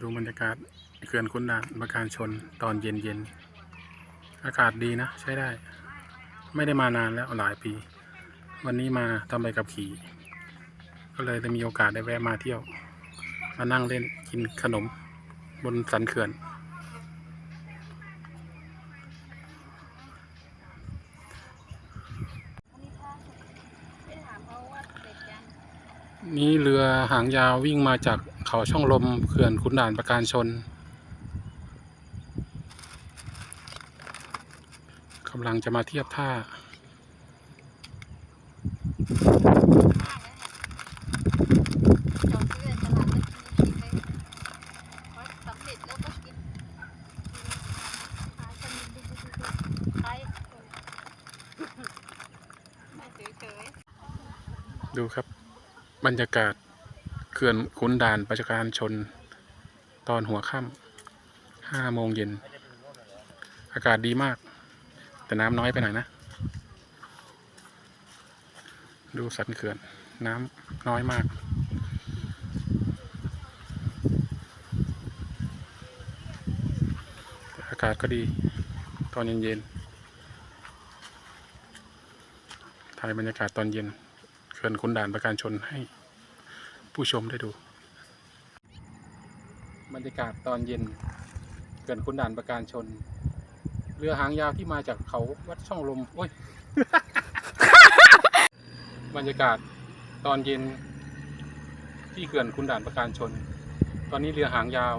ดูบรรยากาศเขื่อนขุนด่านประการชนตอนเย็นเย็นอากาศดีนะ ใช้ได้ ไม่ได้มานานแล้วหลายปี วันนี้มาทำใบกับขี่ ก็เลยได้มีโอกาสได้แวะมาเที่ยว มานั่งเล่นกินขนมบนสันเขื่อน นี่เรือหางยาววิ่งมาจาก เขาช่องลมเขื่อนขุนด่านประการชนกำลังจะมาเทียบท่าเราซื้อตลาดนัดนี้ไปพอสำเร็จแล้วก็กินขายกันดีๆขายไม่เฉยดูครับ บรรยากาศ เขื่อนขุนด่านประการชน ตอนหัวค่ำห้าโมงเย็น อากาศดีมาก แต่น้ำน้อยไปหน่อยนะ ดูสันเขื่อนน้ำน้อยมากอากาศก็ดี ตอนเย็นๆถ่ายบรรยากาศตอนเย็นเขื่อนขุนด่านประการชนให้ ผู้ชมได้ดู บรรยากาศตอนเย็นเขื่อนขุนด่านประการชน เรือหางยาวที่มาจากเขาวัดช่องลมโอ้ย บรรยากาศตอนเย็นที่เขื่อนขุนด่านประการชน ตอนนี้เรือหางยาว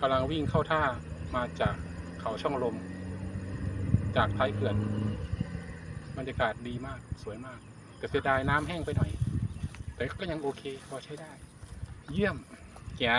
กำลังวิ่งเข้าท่ามาจากเขาช่องลม จากท้ายเขื่อน บรรยากาศดีมากสวยมาก แต่เสียดายน้ำแห้งไปหน่อย แต่ก็ยังโอเคพอใช้ได้ เยี่ยม